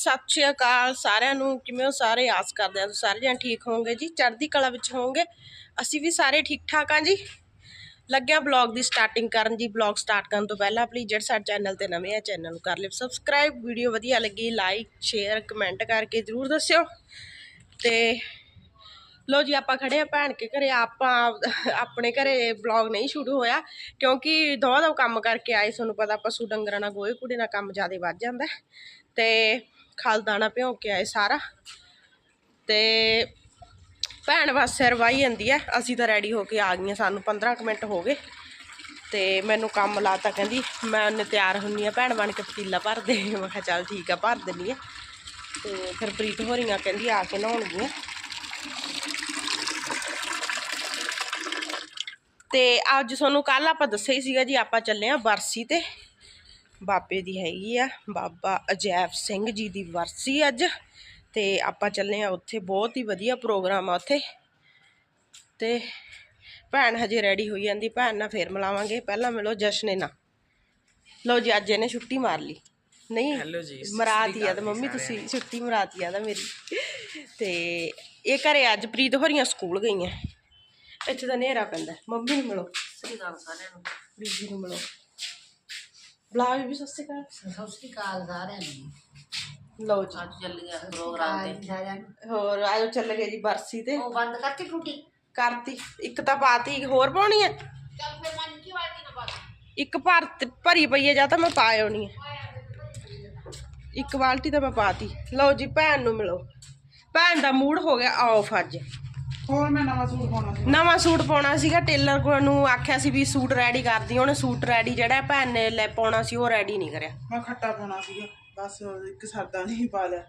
ਸਤਿ ਸ਼੍ਰੀ ਅਕਾਲ ਸਾਰਿਆਂ ਨੂੰ। ਕਿਵੇਂ ਹੋ ਸਾਰੇ? ਆਸ ਕਰਦੇ ਆ ਤੁਸੀਂ ਸਾਰੇ ਜਣ ਠੀਕ ਹੋਵੋਗੇ ਜੀ। ਚੜ੍ਹਦੀ ਕਲਾ ਵਿੱਚ ਹੋਵੋਗੇ। ਅਸੀਂ ਵੀ ਸਾਰੇ ਠੀਕ ਠਾਕ ਹਾਂ ਜੀ। ਲੱਗਿਆ ਬਲੌਗ ਦੀ ਸਟਾਰਟਿੰਗ ਕਰਨ ਜੀ। ਬਲੌਗ ਸਟਾਰਟ ਕਰਨ ਤੋਂ ਪਹਿਲਾਂ ਪਲੀਜ਼ ਜਿਹੜੇ ਸਾਡੇ ਚੈਨਲ ਤੇ ਨਵੇਂ ਆ ਚੈਨਲ ਨੂੰ ਕਰ ਲਿਓ ਸਬਸਕ੍ਰਾਈਬ ਵੀਡੀਓ ਵਧੀਆ ਲੱਗੀ ਲਾਈਕ ਸ਼ੇਅਰ ਕਮੈਂਟ ਕਰਕੇ ਜਰੂਰ ਦੱਸਿਓ। ਤੇ ਲੋ ਜੀ, ਆਪਾਂ ਖੜੇ ਆ ਭੈਣ ਕੇ ਘਰੇ। ਆਪਾਂ ਆਪਣੇ ਘਰੇ ਬਲੌਗ ਨਹੀਂ ਸ਼ੁਰੂ ਹੋਇਆ, ਕਿਉਂਕਿ ਦੋ ਦੋ ਕੰਮ ਕਰਕੇ ਆਏ, ਤੁਹਾਨੂੰ ਪਤਾ ਪਸ਼ੂ ਡੰਗਰਾਂ ਨਾਲ ਗੋਹੇ ਕੂੜੇ ਨਾਲ ਕੰਮ ਜ਼ਿਆਦਾ ਵੱਧ ਜਾਂਦਾ ਹੈ। ਤੇ ਖਲ ਦਾਣਾ ਭਿਉਂ ਕੇ ਆਏ ਸਾਰਾ। ਤੇ ਭੈਣ ਬਸ ਸਿਰ ਵਾਈ ਜਾਂਦੀ ਹੈ। ਅਸੀਂ ਤਾਂ ਰੈਡੀ ਹੋ ਕੇ ਆ ਗਈਆਂ, ਸਾਨੂੰ 15 ਕੁ ਮਿੰਟ ਹੋ ਗਏ। ਤੇ ਮੈਨੂੰ ਕੰਮ ਲਾਤਾ ਕਹਿੰਦੀ, ਮੈਂ ਉਹਨੇ ਤਿਆਰ ਹੁੰਨੀ ਆ, ਭੈਣ ਬਣ ਕੇ ਪਤੀਲਾ ਭਰ ਦੇ ਮੈਂ ਕਿਹਾ ਚੱਲ ਠੀਕ ਆ, ਭਰ ਦਿੰਨੀ ਆ। ਤੇ ਫਿਰ ਪ੍ਰੀਤ ਹੋਰੀਆਂ ਕਹਿੰਦੀ ਆ ਕੇ ਨਹਾਉਣਗੀਆਂ। ਤੇ ਅੱਜ ਤੁਹਾਨੂੰ ਕੱਲ ਆਪਾਂ ਦੱਸਿਆ ਹੀ ਸੀਗਾ ਜੀ ਆਪਾਂ ਚੱਲੇ ਆ ਵਰਸੀ ਤੇ। ਬਾਬੇ ਦੀ ਹੈਗੀ ਆ ਬਾਬਾ ਅਜੈਬ ਸਿੰਘ ਜੀ ਦੀ ਵਰਸੀ ਅੱਜ। ਤੇ ਆਪਾਂ ਚੱਲੇ ਆ ਉੱਥੇ ਬਹੁਤ ਹੀ ਵਧੀਆ ਪ੍ਰੋਗਰਾਮ ਆ ਉੱਥੇ। ਤੇ ਭੈਣ ਹਜੇ ਰੈਡੀ ਹੋਈ ਜਾਂਦੀ ਭੈਣ ਨਾਲ ਫੇਰ ਮਿਲਾਵਾਂਗੇ। ਪਹਿਲਾਂ ਮਿਲੋ ਜਸ਼ਨੇ ਨਾਲ ਲਓ ਜੀ ਅੱਜ ਇਹਨੇ ਛੁੱਟੀ ਮਾਰ ਲਈ। ਨਹੀਂ ਹੈਲੋ ਜੀ, ਮਰਾਤੀ ਆ ਤਾਂ ਮੰਮੀ ਤੁਸੀਂ ਛੁੱਟੀ ਮਰਾਤੀ ਆ ਤਾਂ ਮੇਰੀ। ਤੇ ਇਹ ਘਰੇ ਅੱਜ ਪ੍ਰੀਤ ਹੋਰੀਆਂ ਸਕੂਲ ਗਈਆਂ। ਇੱਥੇ ਤਾਂ ਹਨੇਰਾ ਪੈਂਦਾ ਮੰਮੀ ਨੂੰ ਮਿਲੋ। ਸ੍ਰੀ ਅਕਾਲ ਸਾਰਿਆਂ ਨੂੰ। ਬੀਬੀ ਨੂੰ ਮਿਲੋ। ਬੁਲਾ ਬੀਬੀ ਸਤਿ ਸ਼੍ਰੀ ਅਕਾਲ। ਸਤਿ ਸ੍ਰੀ ਅਕਾਲ ਸਾਰਿਆਂ ਨੂੰ। ਲਓ ਜੀ। ਅੱਜ ਚੱਲ ਗਿਆ ਪ੍ਰੋਗਰਾਮ ਤੇ। ਸਾਰਿਆਂ ਨੂੰ। ਹੋਰ ਆਜੋ ਚੱਲ ਗਏ ਜੀ ਬਰਸੀ ਤੇ। ਉਹ ਬੰਦ ਕਰਤੀ ਟੂਟੀ ਕਰਤੀ। ਇੱਕ ਤਾਂ ਪਾਤੀ ਹੋਰ ਪਾਉਣੀ ਹੈ। ਚੱਲ ਫਿਰ ਮਨ ਕੀ ਵਾਲੀ ਨਾ ਬਾਤ ਇੱਕ ਭਰ ਭਰੀ ਪਈ ਹੈ ਜਾਂ ਤਾਂ ਮੈਂ ਪਾ ਆਉਣੀ ਹੈ। ਇੱਕ ਬਾਲਟੀ ਤਾਂ ਮੈਂ ਪਾਤੀ। ਲਓ ਜੀ ਭੈਣ ਨੂੰ ਮਿਲੋ। ਭੈਣ ਦਾ ਮੂਡ ਹੋ ਗਿਆ ਆਫ ਅੱਜ। ਹੋਰ ਮੈਂ ਨਵਾਂ ਸੂਟ ਪਾਉਣਾ ਸੀ। ਨਵਾਂ ਸੂਟ ਪਾਉਣਾ ਸੀਗਾ ਟੇਲਰ ਕੋਲ ਨੂੰ ਆਖਿਆ ਸੀ ਵੀ ਸੂਟ ਰੈਡੀ ਕਰਦੀ ਉਹਨੇ ਸੂਟ ਰੈਡੀ ਜਿਹੜਾ ਭੈਣ ਨੇ ਲੈ ਪਾਉਣਾ ਸੀ ਉਹ ਰੈਡੀ ਨਹੀਂ ਕਰਿਆ। ਮੈਂ ਖੱਟਾ ਪਾਉਣਾ ਸੀਗਾ ਬਸ ਇੱਕ ਸਰਦਾ ਨਹੀਂ ਪਾ ਲਿਆ।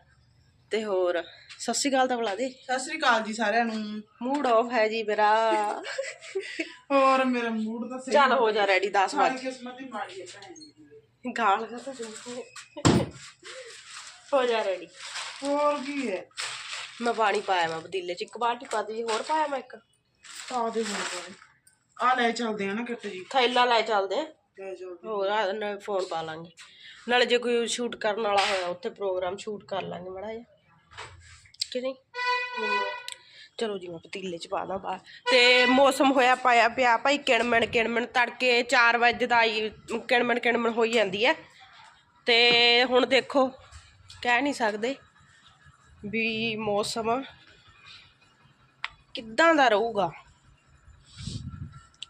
ਤੇ ਹੋਰ ਸਤਿ ਸ਼੍ਰੀ ਅਕਾਲ ਤਾਂ ਬੁਲਾ ਦੇ। ਸਤਿ ਸ੍ਰੀ ਅਕਾਲ ਜੀ ਸਾਰਿਆਂ ਨੂੰ। ਮੂਡ ਆਫ ਹੈ ਜੀ ਮੇਰਾ। ਹੋਰ ਮੇਰਾ ਮੂਡ ਤਾਂ ਸਹੀ ਚੱਲ ਹੋ ਜਾ ਰੈਡੀ 10 ਸਾਰੀ ਵਜੇ ਕਿਸਮਤ ਹੀ ਮਾੜੀ ਹੈ ਭੈਣ ਦੀ। ਗਾਲ ਕਾ ਤਾਂ ਹੋ ਜਾ ਰੈਡੀ ਹੋਰ ਕੀ ਹੈ? ਮੈਂ ਪਾਣੀ ਪਾਇਆ ਮੈਂ ਪਤੀਲੇ ਚ ਇੱਕ ਬਾਲਟੀ ਪਾ ਦੀ ਹੋਰ ਪਾਇਆ ਮੈਂ ਇੱਕ? ਪਾ ਦੇ ਹੁਣ ਪਾਣੀ। ਆ ਲੈ ਚੱਲਦੇ ਆ ਨਾ ਕਿੱਟ ਜੀ। ਥੈਲਾ ਲੈ ਚੱਲਦੇ ਆ। ਲੈ ਚੱਲਦੇ। ਹੋਰ ਆ ਨਾਲ ਫੋਨ ਪਾ ਲਾਂਗੇ। ਨਾਲੇ ਜੇ ਕੋਈ ਸ਼ੂਟ ਕਰਨ ਵਾਲਾ ਹੋਇਆ ਉੱਥੇ ਪ੍ਰੋਗਰਾਮ ਸ਼ੂਟ ਕਰ ਲਾਂਗੇ ਮੜਾ ਜਿਹਾ। ਕਿ ਨਹੀਂ? ਚਲੋ ਜੀ ਮੈਂ ਪਤੀਲੇ ਚ ਪਾ ਦਾਂ ਬਾਹਰ। ਤੇ ਮੌਸਮ ਹੋਇਆ ਪਾਇਆ ਪਿਆ ਭਾਈ ਕਿਣਮਣ ਕਿਣਮਣ ਤੜਕੇ 4 ਵਜੇ ਦਾ ਹੀ ਕਿਣਮਣ ਕਿਣਮਣ ਹੋਈ ਜਾਂਦੀ ਹੈ। ਤੇ ਹੁਣ ਦੇਖੋ ਕਹਿ ਨਹੀਂ ਸਕਦੇ। ਵੀ ਮੌਸਮ ਕਿੱਦਾਂ ਦਾ ਰਹੂਗਾ?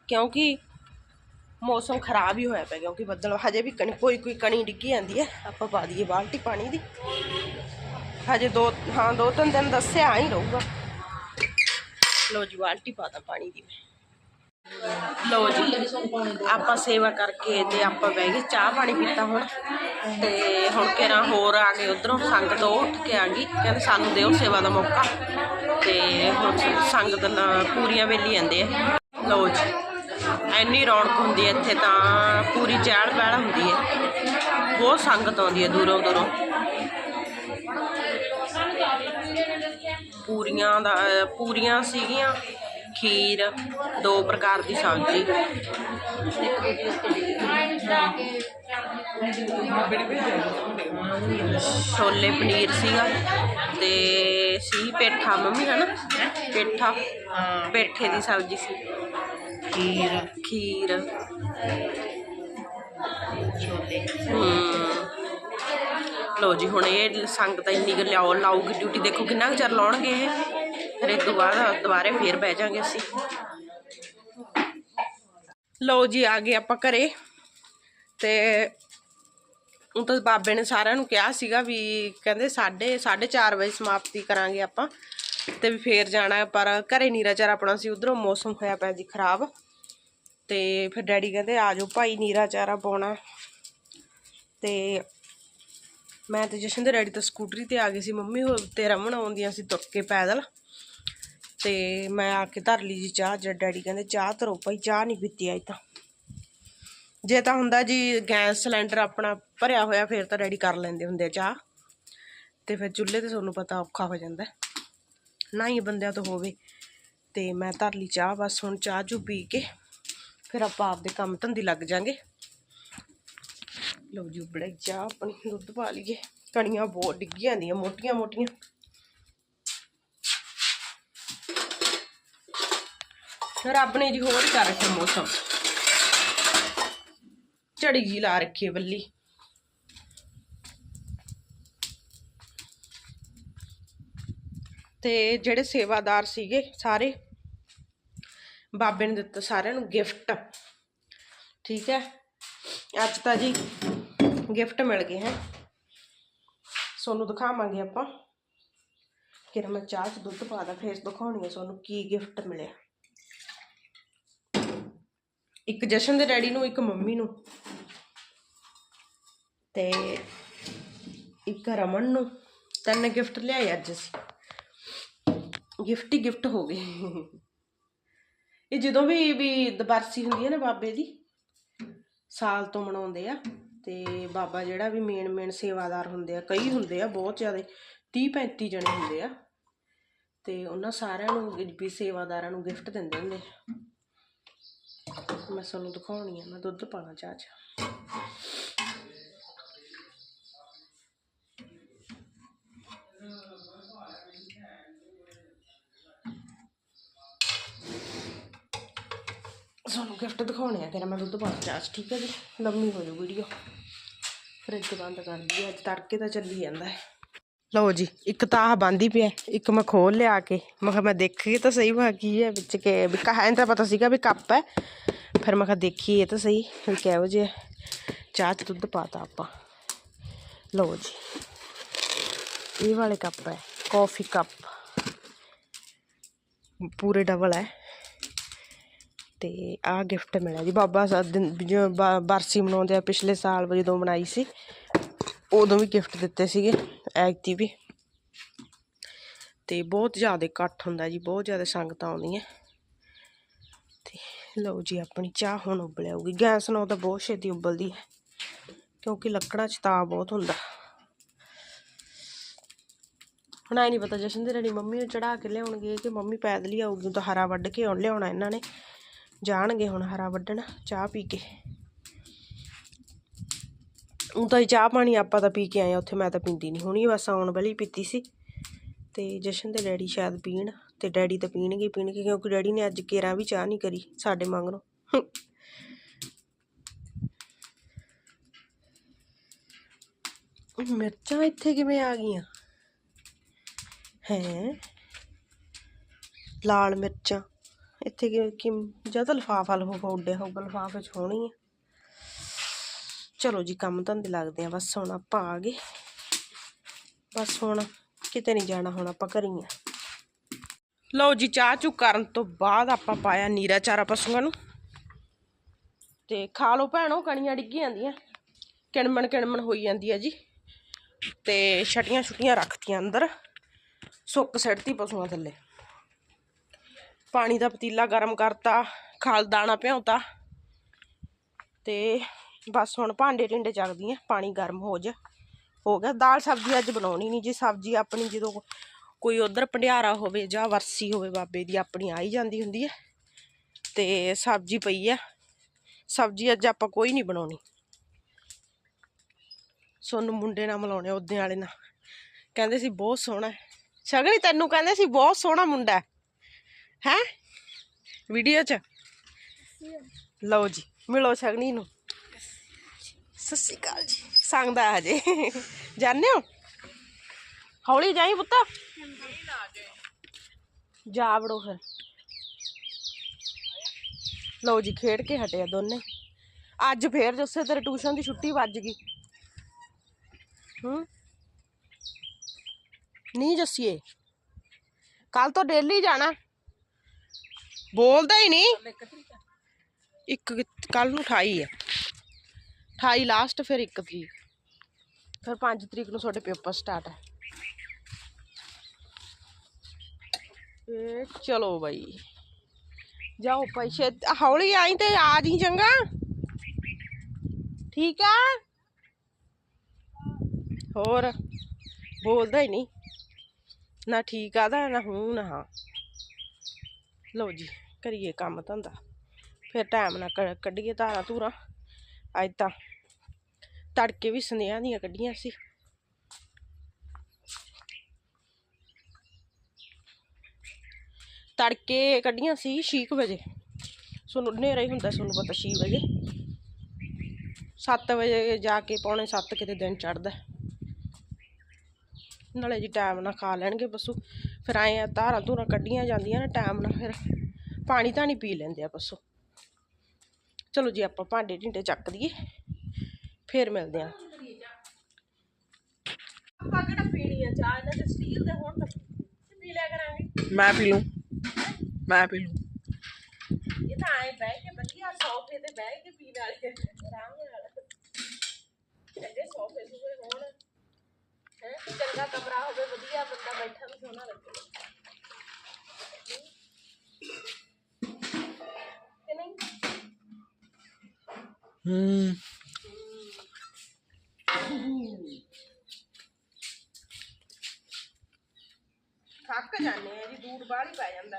ਕਿਉਂਕਿ ਮੌਸਮ ਖਰਾਬ ਹੀ ਹੋਇਆ ਪਿਆ, ਕਿਉਂਕਿ ਬੱਦਲ ਹਜੇ ਵੀ ਕਣੀ, ਕੋਈ ਕੋਈ ਕਣੀ ਡਿੱਗੀ ਜਾਂਦੀ ਹੈ। ਆਪਾਂ ਪਾ ਦਈਏ ਬਾਲਟੀ ਪਾਣੀ ਦੀ। ਹਜੇ ਦੋ, ਹਾਂ, ਦੋ, ਤਿੰਨ ਦਿਨ ਦੱਸਿਆ ਹੀ ਰਹੂਗਾ। ਲੋ ਜੀ, ਬਾਲਟੀ ਪਾ ਦਾਂ ਪਾਣੀ ਦੀ ਮੈਂ। ਲੋ ਜੀ, ਆਪਾਂ ਸੇਵਾ ਕਰਕੇ ਤੇ ਆਪਾਂ ਬਹਿ ਗਏ, ਚਾਹ ਪਾਣੀ ਪੀਤਾ ਹੁਣ। ਤੇ ਹੁਣ ਕਿਹੜਾ ਹੋਰ ਆ ਗਏ ਉਧਰੋਂ, ਸੰਗਤ ਉਹ ਉੱਠ ਕੇ ਆ ਗਈ, ਕਹਿੰਦੇ ਸਾਨੂੰ ਦਿਓ ਸੇਵਾ ਦਾ ਮੌਕਾ। ਤੇ ਹੁਣ ਸੰਗਤ ਨਾਲ ਪੂਰੀਆਂ ਵੇਲੀ ਜਾਂਦੇ ਆ। ਲੋ ਜੀ, ਇੰਨੀ ਰੌਣਕ ਹੁੰਦੀ ਹੈ ਇੱਥੇ ਤਾਂ, ਪੂਰੀ ਚਹਿਲ ਪਹਿਲ ਹੁੰਦੀ ਹੈ ਬਹੁਤ ਸੰਗਤ ਆਉਂਦੀ ਹੈ ਦੂਰੋਂ ਦੂਰੋਂ। ਪੂਰੀਆਂ ਦਾ, ਪੂਰੀਆਂ ਸੀਗੀਆਂ। ਖੀਰ ਦੋ ਪ੍ਰਕਾਰ ਦੀ ਸਬਜ਼ੀ। ਛੋਲੇ ਪਨੀਰ ਸੀਗਾ ਤੇ ਸੀ ਪੇਠਾ ਮੰਮੀ ਹਨਾ ਪੇਠਾ। ਪੇਠੇ ਦੀ ਸਬਜ਼ੀ ਸੀ। ਖੀਰ। ਖੀਰ। ਹਮ ਲੋ ਜੀ ਹੁਣ ਇਹ ਸੰਗਤ ਇੰਨੀ ਕੁ ਲਿਆਓ ਲਾਊਗੀ ਡਿਊਟੀ ਦੇਖੋ ਕਿੰਨਾ ਕੁ ਚਿਰ ਲਾਉਣਗੇ ਇਹ। ਫਿਰ ਇਹ ਤੋਂ ਬਾਅਦ ਦੁਬਾਰੇ ਫੇਰ ਬਹਿ ਜਾਾਂਗੇ ਅਸੀਂ। ਲਓ ਜੀ, ਆ ਗਏ ਆਪਾਂ ਘਰੇ। ਤੇ ਉਹ ਤਾਂ ਬਾਬੇ ਨੇ ਸਾਰਿਆਂ ਨੂੰ ਕਿਹਾ ਸੀਗਾ ਵੀ ਕਹਿੰਦੇ 4:30 4:30 ਵਜੇ ਸਮਾਪਤੀ ਕਰਾਂਗੇ ਆਪਾਂ। ਤੇ ਵੀ ਫੇਰ ਜਾਣਾ, ਪਰ ਘਰੇ ਨੀਰਾ ਚਾਰ ਆਪਣਾ ਸੀ, ਉਧਰੋਂ ਮੌਸਮ ਹੋਇਆ ਪਿਆ ਜੀ ਖਰਾਬ। ਤੇ ਫਿਰ ਡੈਡੀ ਕਹਿੰਦੇ, ਆ ਜਾਓ ਭਾਈ, ਨੀਰਾ ਚਾਰਾ ਪਾਉਣਾ। ਤੇ ਮੈਂ ਤੇ ਜਸ਼ਨ ਦੇ ਡੈਡੀ ਤਾਂ ਸਕੂਟਰੀ ਤੇ ਆ ਗਏ ਸੀ, ਮੰਮੀ ਤੇ ਰਮਨ ਆਉਂਦੀਆਂ ਸੀ ਤੁਰ ਕੇ ਪੈਦਲ। ਤੇ ਮੈਂ ਆ ਕੇ ਧਰ ਲਈ ਜੀ ਚਾਹ ਜਦ ਡੈਡੀ ਕਹਿੰਦੇ ਚਾਹ ਧਰੋ ਭਾਈ, ਚਾਹ ਨਹੀਂ ਪੀਤੀ ਆਈ ਤਾਂ। ਜੇ ਤਾਂ ਹੁੰਦਾ ਜੀ ਗੈਸ ਸਿਲੰਡਰ ਆਪਣਾ ਭਰਿਆ ਹੋਇਆ, ਫਿਰ ਤਾਂ ਡੈਡੀ ਕਰ ਲੈਂਦੇ ਹੁੰਦੇ ਆ ਚਾਹ। ਤੇ ਫਿਰ ਚੁੱਲ੍ਹੇ ਤੇ ਤੁਹਾਨੂੰ ਪਤਾ ਔਖਾ ਹੋ ਜਾਂਦਾ। ਨਾ ਹੀ ਬੰਦਿਆਂ ਤੋਂ ਹੋਵੇ। ਤੇ ਮੈਂ ਧਰ ਲਈ ਚਾਹ, ਬਸ ਹੁਣ ਚਾਹ ਚੂ ਪੀ ਕੇ ਫਿਰ ਆਪਾਂ ਆਪਦੇ ਕੰਮ ਧੰਦੇ ਲੱਗ ਜਾਾਂਗੇ। ਲਓ ਜੀ ਉਬੜੇ ਚਾਹ, ਆਪਣੀ ਦੁੱਧ ਪਾ ਲਈਏ। ਕਣੀਆਂ ਬਹੁਤ ਡਿੱਗੀਆਂ ਆਂਦੀਆਂ ਮੋਟੀਆਂ ਮੋਟੀਆਂ ਰੱਬ ਨੇ ਜੀ ਹੋਰ ਕਰ ਰੱਖਿਆ ਮੌਸਮ। ਝੜੀ ਜੀ ਲਾ ਰੱਖੀ ਹੈ ਬੱਲੀ। ਤੇ ਜਿਹੜੇ ਸੇਵਾਦਾਰ ਸੀਗੇ ਸਾਰੇ, ਬਾਬੇ ਨੇ ਦਿੱਤਾ ਸਾਰਿਆਂ ਨੂੰ ਗਿਫਟ। ਠੀਕ ਹੈ? ਅੱਜ ਤਾਂ ਜੀ ਗਿਫਟ ਮਿਲ ਗਏ ਹੈ। ਸੋਨੂੰ ਦਿਖਾਵਾਂਗੇ ਆਪਾਂ। ਕਿ ਮੈਂ ਚਾਹ ਚ ਦੁੱਧ ਪਾ ਦਾ, ਫੇਰ ਦਿਖਾਉਣੀ ਹੈ ਸੋਨੂੰ ਕੀ ਗਿਫਟ ਮਿਲਿਆ। ਇੱਕ ਜਸ਼ਨ ਦੇ ਡੈਡੀ ਨੂੰ, ਇੱਕ ਮੰਮੀ ਨੂੰ ਤੇ ਇੱਕ ਰਮਨ ਨੂੰ। ਤਿੰਨ ਗਿਫਟ ਲਿਆਏ ਅੱਜ ਅਸੀਂ। ਗਿਫਟ ਹੀ ਗਿਫਟ ਹੋ ਗਏ। ਇਹ ਜਦੋਂ ਵੀ ਵੀ ਦਬਰਸੀ ਹੁੰਦੀ ਹੈ ਨਾ ਬਾਬੇ ਦੀ, ਸਾਲ ਤੋਂ ਮਨਾਉਂਦੇ ਆ ਤੇ ਬਾਬਾ ਜਿਹੜਾ ਵੀ ਮੇਨ ਮੇਨ ਸੇਵਾਦਾਰ ਹੁੰਦੇ ਆ, ਕਈ ਹੁੰਦੇ ਆ, ਬਹੁਤ ਜ਼ਿਆਦਾ 30 35 ਜਣੇ ਹੁੰਦੇ ਆ ਤੇ ਉਹਨਾਂ ਸਾਰਿਆਂ ਨੂੰ ਵੀ ਸੇਵਾਦਾਰਾਂ ਨੂੰ ਗਿਫਟ ਦਿੰਦੇ ਹੁੰਦੇ ਆ। ਮੈਂ ਤੁਹਾਨੂੰ ਦਿਖਾਉਣੀ ਆ, ਮੈਂ ਦੁੱਧ ਪਾਣਾ ਚਾਹ ਚ। ਤੁਹਾਨੂੰ ਗਿਫਟ ਦਿਖਾਉਣੇ ਆ ਕਿ ਮੈਂ ਦੁੱਧ ਪਾਣਾ ਚਾਹ ਚ, ਠੀਕ ਹੈ ਜੀ? ਲੰਮੀ ਹੋ ਜਾਊ ਵੀਡੀਓ ਫਰਿੱਜ ਬੰਦ ਕਰ ਲਈ ਅੱਜ ਤੜਕੇ ਤਾਂ ਚੱਲੀ ਜਾਂਦਾ ਹੈ। ਲਓ ਜੀ, ਇੱਕ ਤਾਂ ਆਹ ਬੰਦ ਹੀ ਪਿਆ ਇੱਕ ਮੈਂ ਖੋਲ ਲਿਆ ਕੇ। ਮੈਂ ਕਿਹਾ ਮੈਂ ਦੇਖੀ ਤਾਂ ਸਹੀ ਵਾ ਕੀ ਹੈ ਵਿੱਚ ਕੇ ਵੀ ਕਹਾਂ ਤਾਂ ਪਤਾ ਸੀਗਾ ਵੀ ਕੱਪ ਹੈ। ਫਿਰ ਮੈਂ ਕਿਹਾ ਦੇਖੀਏ ਤਾਂ ਸਹੀ ਵੀ ਕਿਹੋ ਜਿਹਾ ਚਾਹ ਚ ਦੁੱਧ ਪਾਤਾ ਆਪਾਂ। ਲਓ ਜੀ, ਇਹ ਵਾਲੇ ਕੱਪ ਹੈ, ਕਾਫੀ ਕੱਪ। ਪੂਰੇ ਡਬਲ ਹੈ। ਤੇ ਆਹ ਗਿਫਟ ਮਿਲਿਆ ਜੀ। ਬਾਬਾ ਸਾਹਿਬ ਦਿਨ ਬਰਸੀ ਮਨਾਉਂਦੇ ਆ, ਪਿਛਲੇ ਸਾਲ ਜਦੋਂ ਬਣਾਈ ਸੀ। ਉਦੋਂ ਵੀ ਗਿਫਟ ਦਿੱਤੇ ਸੀਗੇ ਐਗਤੀ ਵੀ। ਤੇ ਬਹੁਤ ਜ਼ਿਆਦਾ ਇਕੱਠ ਹੁੰਦਾ ਜੀ, ਬਹੁਤ ਜ਼ਿਆਦਾ ਸੰਗਤਾਂ ਆਉਂਦੀਆਂ। ਤੇ ਲਓ ਜੀ, ਆਪਣੀ ਚਾਹ ਹੁਣ ਉਬਲ ਆਊਗੀ। ਗੈਸ ਨਾਲ ਤਾਂ ਬਹੁਤ ਛੇਤੀ ਉਬਲਦੀ ਹੈ, ਕਿਉਂਕਿ ਲੱਕੜਾਂ 'ਚ ਤਾਪ ਬਹੁਤ ਹੁੰਦਾ। ਹੁਣ ਆਈ ਨਹੀਂ ਪਤਾ ਜਸ਼ਨ ਦੇ ਰਣੀ ਮੰਮੀ ਨੂੰ ਚੜਾ ਕੇ ਲਿਆਉਣਗੇ ਕਿ ਮੰਮੀ ਪੈਦਲ ਹੀ ਆਊਗੀ, ਉਹ ਤਾਂ ਹਰਾ ਵੱਢ ਕੇ ਆਉਣ ਲਿਆਉਣਾ ਇਹਨਾਂ ਨੇ। ਜਾਣਗੇ ਹੁਣ ਹਰਾ ਵੱਢਣ, ਚਾਹ ਪੀ ਕੇ। ਹੁਣ ਤਾਂ ਚਾਹ ਪਾਣੀ ਆਪਾਂ ਤਾਂ ਪੀ ਕੇ ਆਏ ਆ, ਉੱਥੇ ਮੈਂ ਤਾਂ ਪੀਂਦੀ ਨਹੀਂ ਹੁਣੀ, ਬਸ ਆਉਣ ਵਾਲੀ ਪੀਤੀ ਸੀ। ਤੇ ਜਸ਼ਨ ਦੇ ਡੈਡੀ ਸ਼ਾਇਦ ਪੀਣ, ਤੇ ਡੈਡੀ ਤਾਂ ਪੀਣਗੇ ਪੀਣਗੇ, ਕਿਉਂਕਿ ਡੈਡੀ ਨੇ ਅੱਜ ਕੇਰਾਂ ਵੀ ਚਾਹ ਨਹੀਂ ਕਰੀ ਸਾਡੇ ਮੰਗਰੋਂ ਮਿਰਚਾਂ ਇੱਥੇ ਕਿਵੇਂ ਆ ਗਈਆਂ? ਹੈ? ਲਾਲ ਮਿਰਚਾਂ। ਇੱਥੇ ਕਿ ਕਿ ਜਾਂ ਤਾਂ ਲਿਫਾਫਾ ਲਫੂਫਾ ਉੱਡਿਆ ਹੋਊਗਾ, ਲਿਫਾਫੇ 'ਚ ਹੋਣੀ ਆ ਚਲੋ ਜੀ, ਕੰਮ ਧੰਦੇ ਲੱਗਦੇ ਆ, ਬਸ ਹੁਣ ਆਪਾਂ ਆ ਗਏ। ਬਸ ਹੁਣ ਕਿਤੇ ਨਹੀਂ ਜਾਣਾ, ਹੁਣ ਆਪਾਂ ਘਰੀ ਆ। ਲਓ ਜੀ, ਚਾਹ ਚੁ ਕਰਨ ਤੋਂ ਬਾਅਦ ਆਪਾਂ ਪਾਇਆ ਨੀਰਾ ਚਾਰਾ ਪਸ਼ੂਆਂ ਨੂੰ। ਤੇ ਖਾ ਲਓ ਭੈਣੋ, ਕਣੀਆਂ ਡਿੱਗੀ ਜਾਂਦੀਆਂ ਕਿਣਮਣ ਕਿਣਮਣ ਹੋਈ ਜਾਂਦੀ ਆ ਜੀ। ਤੇ ਛਟੀਆਂ ਛੁਟੀਆਂ ਰੱਖਤੀਆਂ ਅੰਦਰ। ਸੁੱਕ ਸੜਤੀ ਪਸ਼ੂਆਂ ਥੱਲੇ। ਪਾਣੀ ਦਾ ਪਤੀਲਾ ਗਰਮ ਕਰਤਾ, ਖਾਲ ਦਾਣਾ ਭਿਉਂਤਾ। ਤੇ ਬਸ ਹੁਣ ਭਾਂਡੇ ਟਿੰਡੇ ਚੱਕਦੀ ਆ ਪਾਣੀ ਗਰਮ ਹੋ ਜਾ। ਹੋ ਗਿਆ ਦਾਲ ਸਬਜ਼ੀ ਅੱਜ ਬਣਾਉਣੀ ਨਹੀਂ ਜੀ ਸਬਜ਼ੀ ਆਪਣੀ ਜਦੋਂ ਕੋਈ ਉਧਰ ਭੰਡਿਆਰਾ ਹੋਵੇ ਜਾਂ ਵਰਸੀ ਹੋਵੇ ਬਾਬੇ ਦੀ ਆਪਣੀ ਆ ਹੀ ਜਾਂਦੀ ਹੁੰਦੀ ਹੈ ਤੇ ਸਬਜ਼ੀ ਪਈ ਆ ਸਬਜ਼ੀ ਅੱਜ ਆਪਾਂ ਕੋਈ ਨਹੀਂ ਬਣਾਉਣੀ। ਸੋਨੂੰ ਮੁੰਡੇ ਨਾਲ ਮਿਲਾਉਣੇ ਉਹਦੇ ਵਾਲੇ ਨਾਲ। ਕਹਿੰਦੇ ਸੀ ਬਹੁਤ ਸੋਹਣਾ ਹੈ ਸ਼ਗਨੀ ਤੈਨੂੰ ਕਹਿੰਦੇ ਸੀ ਬਹੁਤ ਸੋਹਣਾ ਮੁੰਡਾ ਹੈ ਹੈ? ਵੀਡੀਓ 'ਚ? ਲਓ ਜੀ ਮਿਲੋ ਸ਼ਗਨੀ ਨੂੰ। ਸਤਿ ਸ਼੍ਰੀ ਅਕਾਲ ਜੀ। ਸੰਗਦਾ ਹਜੇ ਜਾਣੇ ਹੋ? ਹੌਲੀ ਜਾਈ ਪੁੱਤ। ਜਾ ਵੜੋ ਫਿਰ। ਲਓ ਜੀ, ਖੇਡ ਕੇ ਹਟਿਆ ਦੋਨੇ। ਅੱਜ ਫੇਰ ਜੱਸੇ ਤੇਰੇ ਟਿਊਸ਼ਨ ਦੀ ਛੁੱਟੀ ਵੱਜ ਗਈ। ਹੂੰ? ਨਹੀਂ ਜੱਸੀਏ। ਕੱਲ ਤੋਂ ਡੇਲੀ ਜਾਣਾ। ਬੋਲਦਾ ਹੀ ਨਹੀਂ। ਇੱਕ ਕੱਲ ਨੂੰ 28 ਹੈ 28 ਲਾਸਟ ਫਿਰ 1 ਤਰੀਕ ਫਿਰ 5 ਤਰੀਕ ਨੂੰ ਤੁਹਾਡੇ ਪੇਪਰ ਸਟਾਰਟ ਹੈ ਇਹ ਚਲੋ ਬਾਈ ਜਾਓ ਭਾਈ ਛੇਤ ਹੌਲੀ ਆਈ ਤੇ ਆ ਜੀ ਚੰਗਾ ਠੀਕ ਆ ਹੋਰ ਬੋਲਦਾ ਹੀ ਨਹੀਂ ਨਾ ਠੀਕ ਆਦਾ ਨਾ ਹੂੰ ਨਾ ਹਾਂ ਲਓ ਜੀ ਕਰੀਏ ਕੰਮ ਧੰਦਾ ਫਿਰ ਟਾਈਮ ਨਾਲ ਕ- ਕੱਢੀਏ ਧਾਰਾਂ ਧੂਰਾਂ ਅੱਜ ਤੜਕੇ ਵੀ ਸੁਨੇਹਾ ਦੀਆਂ ਕੱਢੀਆਂ ਸੀ। ਤੜਕੇ ਕੱਢੀਆਂ ਸੀ 6 ਵਜੇ। ਸੋਨੂੰ ਹਨੇਰਾ ਹੀ ਹੁੰਦਾ ਸੋਨੂੰ ਪਤਾ 6 ਵਜੇ। 7 ਵਜੇ ਜਾ ਕੇ ਪੌਣੇ 7 ਕਿਤੇ ਦਿਨ ਚੜਦਾ ਨਾਲੇ ਜੀ ਟਾਈਮ ਨਾਲ ਖਾ ਲੈਣਗੇ ਪਸ਼ੂ, ਫਿਰ ਆਏ ਧਾਰਾਂ ਧੂਰਾ ਕੱਢੀਆਂ ਜਾਂਦੀਆਂ ਨਾ ਟਾਈਮ ਨਾਲ ਫਿਰ। ਪਾਣੀ ਤਾਂ ਨਹੀਂ ਪੀ ਲੈਂਦੇ ਆ ਪਸ਼ੂ। ਚਲੋ ਜੀ ਆਪਾਂ ਭਾਂਡੇ ਢਿੰਡੇ ਚੱਕ ਦਈਏ ਫਿਰ ਮਿਲਦੇ ਆ ਆਪਾਂ ਕਿਹੜਾ ਪੀਣੀ ਆ? ਚਾਹ ਇਹਨਾਂ ਦੇ ਸਟੀਲ ਦੇ ਹੋਣ ਤਾਂ ਪੀ ਲਿਆ ਕਰਾਂਗੇ ਮੈਂ ਪੀ ਲੂੰ। ਮੈਂ ਪੀ ਲੂੰ। ਇਹ ਤਾਂ ਆਏ ਬਹਿ ਕੇ ਵਧੀਆ ਸੋਫੇ ਤੇ ਬਹਿ ਕੇ ਪੀਣ ਵਾਲੇ ਆਰਾਮ ਨਾਲ। ਇਹਦੇ ਸੋਫੇ ਸੁਵੇ ਹੋਣ। ਹੈ ਚੰਗਾ ਕਮਰਾ ਹੋਵੇ ਵਧੀਆ ਬੰਦਾ ਬੈਠਾ ਵੀ ਸੋਹਣਾ ਲੱਗੇ। ਹੂੰ ਥੱਕ ਜਾਂਦੇ ਆ ਜੀ, ਦੂਰ ਬਾਹਰ ਹੀ ਪੈ ਜਾਂਦਾ।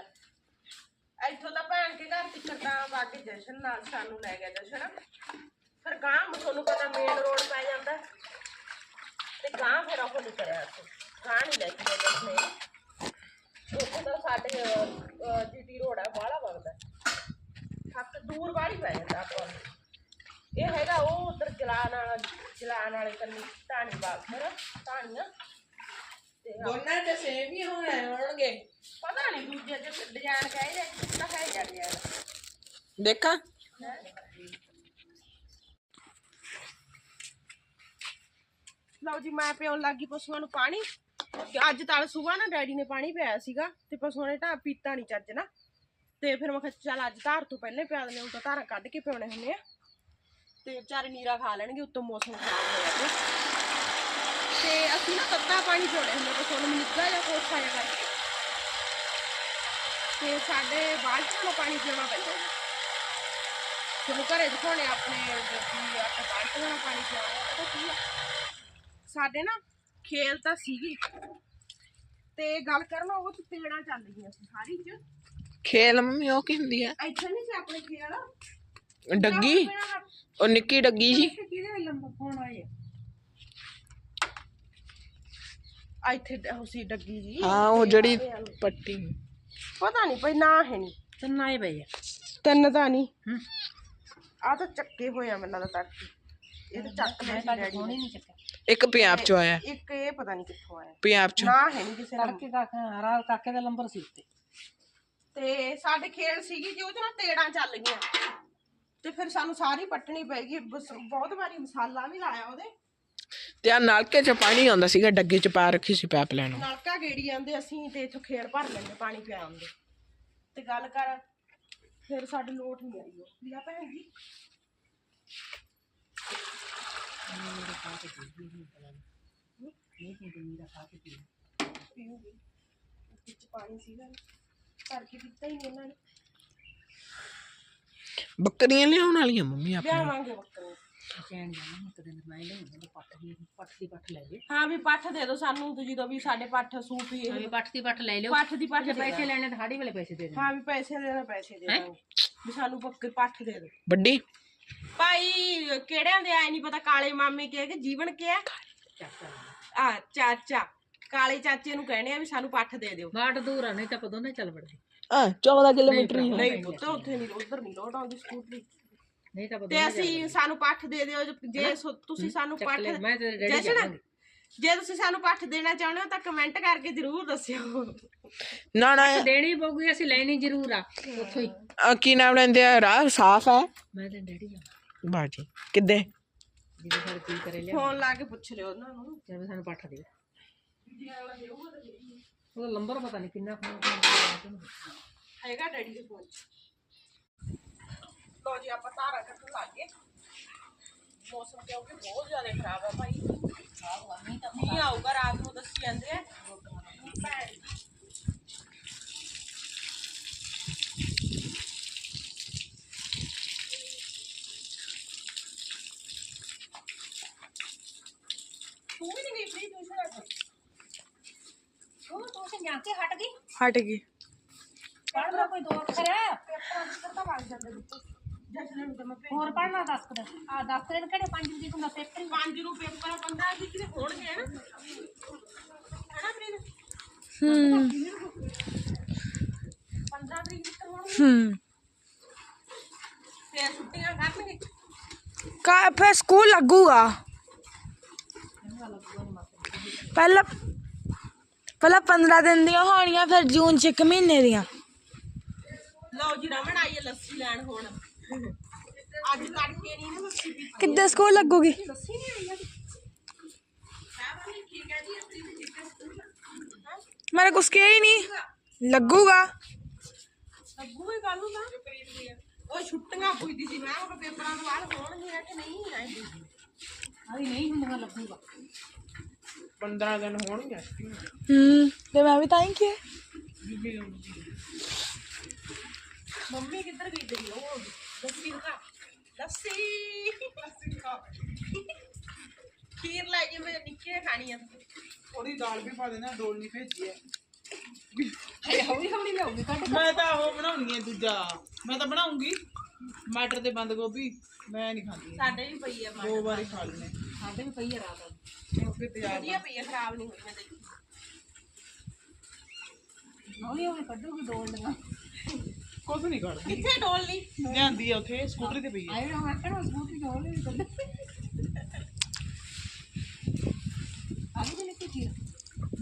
ਇੱਥੋਂ ਤਾਂ ਭੈਣ ਕੇ ਘਰ ਤੱਕ ਤਾਂ ਬਾਕੀ ਜਸ਼ਨ ਨਾਲ ਸਾਨੂੰ ਲੈ ਗਿਆ ਜਸ਼ਨ। ਫਿਰ ਗਾਂ ਤੁਹਾਨੂੰ ਪਤਾ ਮੇਨ ਰੋਡ ਪੈ ਜਾਂਦਾ। ਤੇ ਗਾਂ ਫਿਰ ਉਹ ਨਹੀਂ ਕਰਿਆ ਗਾਂ ਨਹੀਂ ਲੈ ਕੇ ਗਏ ਜਸ਼ਨ ਉੱਥੇ ਤਾਂ ਸਾਡੇ ਜੀਟੀ ਰੋਡ ਆ, ਬਾਹਲਾ ਵਗਦਾ। ਥੱਕ ਦੂਰ ਬਾਹਲੀ ਪੈ ਜਾਂਦਾ ਆਪਾਂ ਇਹ ਹੈਗਾ ਉਹ ਉਧਰ ਜਲਾਨ ਵਾਲਾ ਜਲਾਨ ਵਾਲੇ ਕੰਨੀ ਢਾਣੀ ਬਾਗ ਫਿਰ ਢਾਣੀਆਂ ਤੇ ਆਹ ਦੋਨਾਂ ਦੇ ਸੇਮ ਹੀ ਹੋਣੇ ਹੋਣਗੇ। ਪਤਾ ਨਹੀਂ ਦੂਜੇ ਚ ਡਿਜ਼ਾਈਨ ਕਹੇ ਤਾਂ ਹੈ ਜਾ ਡਿਜ਼ਾਈਨ ਦੇਖਾਂ। ਲਓ ਜੀ ਮੈਂ ਪਿਉਣ ਲੱਗੀ ਪਸ਼ੂਆਂ ਨੂੰ ਪਾਣੀ। ਤੇ ਅੱਜ ਤਾਂ ਸਵੇਰ ਨਾ ਡੈਡੀ ਨੇ ਪਾਣੀ ਪਿਆਇਆ ਸੀਗਾ ਤੇ ਪਸ਼ੂਆਂ ਨੇ ਢਾ ਪੀਤਾ ਨਹੀਂ ਚੱਜ ਨਾ ਤੇ ਫਿਰ ਮੈਂ ਕਿਹਾ ਚੱਲ ਅੱਜ ਧਾਰ ਤੋਂ ਪਹਿਲੇ ਪਿਆ ਦਿੰਦੇ ਉਦੋਂ ਧਾਰਾਂ ਕੱਢ ਕੇ ਪਿਉਣੇ ਹੁੰਦੇ ਆ। ਤੇ ਵਿਚਾਰੇ ਨੀਰਾ ਖਾ ਲੈਣਗੇ ਉੱਤੋਂ ਮੌਸਮ ਖਰਾਬ ਹੋਇਆ ਪਿਆ ਤੇ ਅਸੀਂ ਨਾ ਤੱਤਾ ਪਾਣੀ ਪਿਉਣੇ ਹੁੰਦੇ ਪਸ਼ੂਆਂ ਨੂੰ ਨਿੱਘਾ ਜਾਂ ਕੋਠਾ ਜਿਹਾ ਕਰਕੇ। ਤੇ ਸਾਡੇ ਬਾਲਟੀਆਂ ਨੂੰ ਪਾਣੀ ਪਿਉਣਾ ਪੈਂਦਾ। ਜੀ ਤੁਹਾਨੂੰ ਘਰੇ ਦਿਖਾਉਣੇ ਆਪਣੇ ਜੀ ਆਪਣੇ ਬਾਲਟੀਆਂ ਨਾਲ ਪਾਣੀ ਪਿਆਉਣਾ ਪਤਾ ਕੀ ਆ? ਸਾਡੇ ਨਾ ਖੇਲ ਤਾਂ ਸੀਗੀ। ਤੇ ਗੱਲ ਕਰਨ ਉਹ ਤੇੜਾਂ ਚੱਲ ਗਈਆਂ ਸੀ ਸਾਰੀ ਚ। ਖੇਲ ਮੰਮੀ ਉਹ ਕੀ ਹੁੰਦੀ ਹੈ ਇੱਥੇ ਨਹੀਂ ਸੀ ਆਪਣੇ ਖੇਲ? ਡੱਗੀ? ਉਹ ਨਿੱਕੀ ਡੱਗੀ ਜੀ ਕਿਹਦੇ ਲੰਬਾ ਫੋਨ ਆ ਇੱਥੇ ਸੀ ਡੱਗੀ ਜੀ। ਹਾਂ ਉਹ ਜਿਹੜੀ ਪੱਟੀ। ਪਤਾ ਨਹੀਂ ਪਈ ਨਾ ਹੈ ਨਹੀਂ ਤਿੰਨ ਆਏ ਬਈ ਤਿੰਨ ਤਾਂ ਨਹੀਂ ਆ ਤਾਂ ਚੱਕੇ ਹੋਏ ਆ ਮੈਨੂੰ ਲੱਗਦਾ ਤੜਕੇ। ਇਹ ਤਾਂ ਚੱਕ ਸੀ ਡੈਡੀ ਨੇ ਨਹੀਂ ਚੱਕਿਆ। ਇੱਕ ਪੰਜਾਬ ਚੋਂ ਆਇਆ। ਇੱਕ ਇਹ ਪਤਾ ਨਹੀਂ ਕਿੱਥੋਂ ਆਇਆ। ਪੰਜਾਬ ਚੋਂ। ਨਾ ਹੈ ਨਹੀਂ ਕਿਸੇ ਦਾ। ਕਾਕੇ ਰਾਲ ਕਾਕੇ ਦਾ ਨੰਬਰ ਸੀ ਉੱਤੇ। ਤੇ ਸਾਡੇ ਖੇਲ ਸੀਗੀ ਜੀ ਉਹਦੇ ਨਾਲ ਤੇੜਾਂ ਚੱਲ ਗਈਆਂ। ਤੇ ਫਿਰ ਸਾਨੂੰ ਸਾਰੀ ਪੱਟਣੀ ਪੈਗੀ ਬਹੁਤ ਵਾਰੀ ਮਸਾਲਾ ਵੀ ਲਾਇਆ ਉਹਦੇ। ਤੇ ਆ ਨਲਕੇ ਚ ਪਾਣੀ ਆਉਂਦਾ ਸੀਗਾ ਡੱਗੇ ਚ ਪਾ ਰੱਖੀ ਸੀ ਪਾਈਪ ਲਾਈਨ ਨਲਕਾ ਗੇੜੀ ਜਾਂਦੇ ਅਸੀਂ ਤੇ ਇੱਥੋਂ ਖੇਲ ਭਰ ਲੈਂਦੇ ਪਾਣੀ ਪਿਆ ਆਉਂਦੇ। ਤੇ ਗੱਲ ਕਰ ਫਿਰ ਸਾਡੇ ਲੋਟ ਨਹੀਂ ਆਈ ਉਹ। ਲਿਆ ਭੈਣ ਜੀ। ਪੀਊਗੀ। ਵਿੱਚ ਪਾਣੀ ਸੀਗਾ ਭਰ ਕੇ ਪੀਤਾ ਹੀ ਨਹੀਂ ਇਹਨਾਂ ਨੇ। ਬੱਕਰੀਆਂ ਲਿਆਉਣ ਵਾਲੀਆਂ ਮੰਮੀ ਆਪਣੇ ਲਿਆਵਾਂਗੇ ਬੱਕਰੇ ਚੈਨ ਜਾਣਾ ਇੱਕ ਦਿਨ ਮੈਂ ਲਿਆਉਂਦਾ ਦੀ ਦੀ ਪੱਟ ਲੈ ਜੇ ਹਾਂ ਵੀ ਪੱਠ ਦੇ ਦਿਓ ਸਾਨੂੰ ਤੇ ਜਦੋਂ ਵੀ ਸਾਡੇ ਪੱਠ ਸੂਪ ਹੀ ਇਹ। ਪੱਟ ਦੀ ਪੱਟ ਲੈ ਲਿਓ। ਪੱਠ ਦੀ ਪੱਠ ਦੇ ਪੈਸੇ ਲੈਣੇ ਤਾਂ ਸਾਡੀ ਵਾਲੇ ਪੈਸੇ ਦੇ ਦੇ ਹਾਂ ਵੀ ਪੈਸੇ ਦੇਣਾ ਪੈਸੇ ਦੇ ਦਾਂਗੇ ਵੀ ਸਾਨੂੰ ਬੱਕਰੀ ਪੱਠ ਦੇ ਦਿਓ। ਵੱਡੀ? ਭਾਈ ਕਿਹੜਿਆਂ ਦੇ ਆਏ ਨਹੀਂ ਪਤਾ ਕਾਲੇ ਮਾਮੇ ਕੇ ਕਿ ਜੀਵਨ ਕੇ ਆ? ਆ ਚਾਚਾ। ਕਾਲੇ ਚਾਚੇ ਨੂੰ ਕਹਿਣੇ ਆ ਵੀ ਸਾਨੂੰ ਪੱਠ ਦੇ ਦਿਓ। ਬਾਟ ਦੂਰ ਆ ਨਹੀਂ ਤਾਂ ਆਪਾਂ ਦੋਨੇ ਚੱਲ ਵੜਦੇ ਆ 14 ਕਿਲੋਮੀਟਰ ਹੀ ਨਹੀਂ ਪੁੱਤ ਉੱਥੇ ਨਹੀਂ ਉਧਰ ਨਹੀਂ ਲੋਟ ਆਉਂਦੀ ਸਕੂਟਰੀ। ਨਹੀਂ ਤਾਂ ਆਪਾਂ ਤੇ ਅਸੀਂ ਸਾਨੂੰ ਪੱਠ ਦੇ ਦਿਓ ਜੇ- ਜੇ ਸੋ- ਤੁਸੀਂ ਸਾਨੂੰ ਪੱਠ ਲੈ, ਮੈਂ ਤੇ ਡੈਡੀ ਜਸ਼ਨ, ਜਾਵਾਂਗੇ। ਜੇ ਤੁਸੀਂ ਸਾਨੂੰ ਪੱਠ ਦੇਣਾ ਚਾਹੁੰਦੇ ਹੋ ਤਾਂ ਕਮੈਂਟ ਕਰਕੇ ਜ਼ਰੂਰ ਦੱਸਿਓ। ਨਾ ਨਾ ਦੇਣੀ ਪਊਗੀ ਅਸੀਂ ਲੈਣੀ ਜ਼ਰੂਰ ਆ। ਉੱਥੋਂ ਹੀ। ਆ ਕੀ ਨਾਮ ਲੈਂਦੇ ਆ? ਰਾਹ ਸਾਫ਼ ਹੈ ਮੈਂ ਤਾਂ ਡੈਡੀ ਜਾਵਾਂ ਬਾਜੀ ਕਿੱਦੇ? ਜਿਹਦੇ ਸਾਡੇ ਕੀ ਕਰੇ ਲਿਆ। ਫੋਨ ਲਾ ਕੇ ਪੁੱਛ ਲਿਓ ਉਹਨਾਂ ਨੂੰ। ਜਦੋਂ ਸਾਨੂੰ ਪੱਠ ਦੇ। ਉਹਦਾ ਨੰਬਰ ਪਤਾ ਨਹੀਂ ਕਿੰਨਾ ਫੋਨ ਹੈਗਾ ਡੈਡੀ ਦੇ ਫੋਨ 'ਚ। ਲੋ ਜੀ, ਆਪਾਂ ਤਾਰਾ ਕੱਟਣ ਲੱਗ। ਗਏ ਮੌਸਮ ਕਿਉਂਕਿ ਬਹੁਤ ਜ਼ਿਆਦਾ ਖਰਾਬ ਆ ਭਾਈ। ਮੀਂਹ ਆਊਗਾ ਰਾਤ ਨੂੰ, ਦੱਸੀ ਜਾਂਦੇ ਆ। ਭੈਣ ਜੀ। ਤੂੰ ਵੀ ਨਹੀਂ ਗਈ ਫ੍ਰੀ ਟਿਊਸ਼ਨ ਅੱਜ ਉਹ ਤੁਸੀਂ ਜਾ ਕੇ ਹਟ ਗਈ ਹਟ ਗਈ ਪੜ੍ਹਦਾ ਕੋਈ ਦੋ ਅੱਖਰ ਹੈ ਪੇਪਰਾਂ ਦੇ ਤਾਂ ਲੱਗ ਜਾਂਦੇ ਵਿੱਚ ਜਸ਼ਨ ਨੂੰ ਤਾਂ ਮੈਂ ਭੇਜ ਹੋਰ ਪੜ੍ਹਨਾ ਦੱਸ ਕਰ ਆ ਦੱਸ ਦਿਨ ਕਿਹੜੇ ਪੰਜ ਦੀ ਹੁੰਦਾ ਪੇਪਰ ਹੀ ਪੰਜ ਨੂੰ ਪੇਪਰ ਆ, ਪੰਦਰਾਂ ਦੀ ਕਿਤੇ ਹੋਣਗੇ ਨਾ ਹਨਾ ਪ੍ਰੀਤ ਹੂੰ 15 ਤਰੀਕ ਤੱਕ ਹੋਣਗੇ ਹੂੰ ਫੇਰ ਛੁੱਟੀਆਂ ਕਰਨਗੇ ਕਾ ਫਿਰ ਸਕੂਲ ਲੱਗੂਗਾ ਪਹਿਲਾਂ ਪਹਿਲਾਂ 15 ਦਿਨ ਦੀਆਂ ਹੋਣੀਆਂ ਫਿਰ ਜੂਨ ਚ ਇੱਕ ਮਹੀਨੇ ਦੀਆਂ। ਲਓ ਜੀ ਰਮਣ ਆਈ ਹੈ ਲੱਸੀ ਲੈਣ ਹੁਣ। ਅੱਜ ਤੜਕੇ ਨਹੀਂ ਨਾ ਲੱਸੀ ਪੀਤੀ। ਕਿੱਦਾਂ ਸਕੂਲ ਲੱਗੂਗੀ? ਲੱਸੀ ਨਹੀਂ ਆਈ ਅੱਜ। ਸਾਹਿਬ ਨੇ ਠੀਕ ਹੈ ਜੀ ਅਸੀਂ ਵੀ ਠੀਕ ਹੈ ਸਕੂਲ ਮੇਰੇ ਕੁਛ ਕਿਹਾ ਹੀ ਨਹੀਂ। ਲੱਗੂਗਾ। ਅੱਗੂ ਹੀ ਗੱਲ ਨਾ। ਉਹ ਛੁੱਟੀਆਂ ਪੁੱਛਦੀ ਸੀ ਮੈਂ ਉਹ ਪੇਪਰਾਂ ਤੋਂ ਬਾਅਦ ਹੋਣਗੀਆਂ ਕਿ ਨਹੀਂ ਆਹੀ ਨਹੀਂ ਹੁੰਦੀਆਂ ਲੱਗੂਗਾ। 15 ਦਿਨ ਹੋਣਗੇ। ਹੂੰ ਤੇ ਮੈਂ ਵੀ ਤਾਂ ਹੀ ਕਿਹਾ। ਮੰਮੀ ਕਿੱਧਰ ਗਈ ਤੇਰੀ? ਉਹ ਲੱਸੀ ਖਾ ਲੱਸੀ ਖੀਰ ਲੈ ਜੀ ਮੈਂ ਨਿੱਕੇ ਖਾਣੀ ਆ ਥੋੜੀ ਦਾਲ ਵੀ ਪਾ ਦੇਣਾ ਡੋਲ ਨਹੀਂ ਭੇਜੀ ਹੈ ਹੌਲੀ ਹੌਲੀ ਮੈਂ ਤਾਂ ਉਹ ਬਣਾਉਣੀ ਹੈ ਦੂਜਾ। ਮੈਂ ਤਾਂ ਬਣਾਉਂਗੀ। ਮਟਰ ਤੇ ਬੰਦ ਗੋਭੀ ਮੈਂ ਨਹੀਂ ਖਾਂਦੀ। ਸਾਡੇ ਵੀ ਪਈ ਆ ਮਾਂ ਦੋ ਵਾਰੀ ਖਾ ਲੈਣੇ ਸਾਡੇ ਵੀ ਪਈ ਆ ਰਾਤ। ਓਕੇ ਤਿਆਰ ਵਧੀਆ ਪਈ ਆ ਖਰਾਬ ਨਹੀਂ ਹੋਈ ਦੇਖੀ ਹੌਲੀ ਹੌਲੀ ਕੱਢੂਗੀ ਡੋਲ ਲਗਾ ਕੁਝ ਨਹੀਂ ਕਰਦੀ ਕਿੱਥੇ ਡੋਲ ਲਈ ਲਿਆਂਦੀ ਆ ਉੱਥੇ ਸਕੂਟਰੀ ਤੇ ਪਈ ਹੈ ਆਏ ਨਾ ਮੈਂ ਕਿਹੜਾ ਸਕੂਟੀ ਚ ਹੌਲੀ ਹੌਲੀ ਕੱਢ। ਆਲੀ ਦੇ ਨਿੱਕੀ ਚੀਜ਼।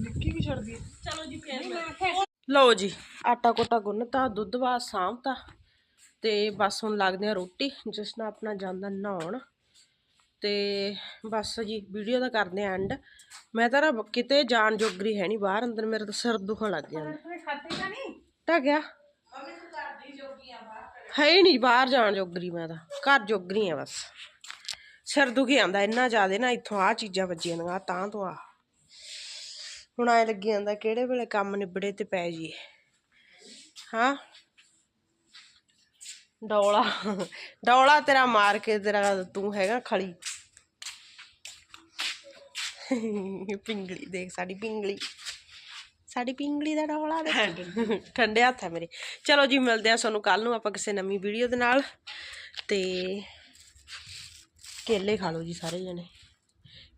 ਨਿੱਕੀ ਵੀ ਛੱਡਦੀ ਹੈ ਚਲੋ ਜੀ ਫੇਰ ਲਓ ਜੀ ਆਟਾ ਕੋਟਾ ਗੁੰਨਤਾ ਦੁੱਧ ਬਾਅਦ ਸਾਂਭਤਾ ਤੇ ਬਸ ਹੁਣ ਲੱਗਦੇ ਆ ਰੋਟੀ ਜਿਸ ਨਾਲ ਆਪਣਾ ਜਾਂਦਾ ਨਹਾਉਣ। ਤੇ ਬਸ ਜੀ ਵੀਡੀਓ ਦਾ ਕਰਦੇ ਆ ਐਂਡ ਮੈਂ ਤਾਂ ਨਾ ਕਿਤੇ ਜਾਣ ਜੋਗਰੀ ਹੈ ਨਹੀਂ ਬਾਹਰ ਅੰਦਰ ਮੇਰੇ ਤਾਂ ਸਿਰ ਦੁਖਣ ਲੱਗ ਜਾਂਦਾ ਟਾ ਗਿਆ। ਹੈ ਹੀ ਨਹੀਂ ਬਾਹਰ ਜਾਣ ਜੋਗਰੀ ਮੈਂ ਤਾਂ। ਘਰ ਜੋਗਰੀ ਆ ਬਸ। ਸਿਰ ਦੁਖੀ ਆਂਦਾ ਇੰਨਾ ਜ਼ਿਆਦਾ ਨਾ ਇੱਥੋਂ ਆ ਚੀਜ਼ਾਂ ਵੱਜੀਆਂ ਨੇ ਤਾਂ ਤੋਂ ਆ ਹੁਣ ਐ ਲੱਗੀ ਜਾਂਦਾ ਕਿਹੜੇ ਵੇਲੇ ਕੰਮ ਨਿਬੜੇ ਤੇ ਪੈ ਜੀ ਹਾਂ? ਡੌਲਾ। ਡੌਲਾ ਤੇਰਾ ਮਾਰ ਕੇ ਤੇਰਾ ਤੂੰ ਹੈਗਾ ਖਲੀ। ਪਿੰਗਲੀ ਦੇਖ ਸਾਡੀ ਪਿੰਗਲੀ। ਸਾਡੀ ਪਿੰਗਲੀ ਦਾ ਡੌਲਾ ਦੇਖ। ਠੰਡੇ ਹੱਥ ਹੈ ਮੇਰੇ। ਚਲੋ ਜੀ ਮਿਲਦੇ ਆ ਤੁਹਾਨੂੰ ਕੱਲ ਨੂੰ ਆਪਾਂ ਕਿਸੇ ਨਵੀਂ ਵੀਡੀਓ ਦੇ ਨਾਲ। ਤੇ ਕੇਲੇ ਖਾ ਲਓ ਜੀ ਸਾਰੇ ਜਣੇ।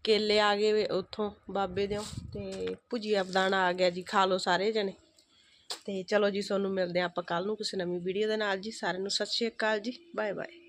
ਕੇਲੇ ਆ ਗਏ ਉੱਥੋਂ ਬਾਬੇ ਦਿਓ ਤੇ ਭੁਜੀਆ ਬਦਾਨਾ ਆ ਗਿਆ ਜੀ ਖਾ ਲਓ ਸਾਰੇ ਜਣੇ। ਤੇ ਚਲੋ ਜੀ ਤੁਹਾਨੂੰ ਮਿਲਦੇ ਆ ਆਪਾਂ ਕੱਲ ਨੂੰ ਕਿਸੇ ਨਵੀਂ ਵੀਡੀਓ ਦੇ ਨਾਲ ਜੀ। ਸਾਰਿਆਂ ਨੂੰ ਸਤਿ ਸ਼੍ਰੀ ਅਕਾਲ ਜੀ। Bye bye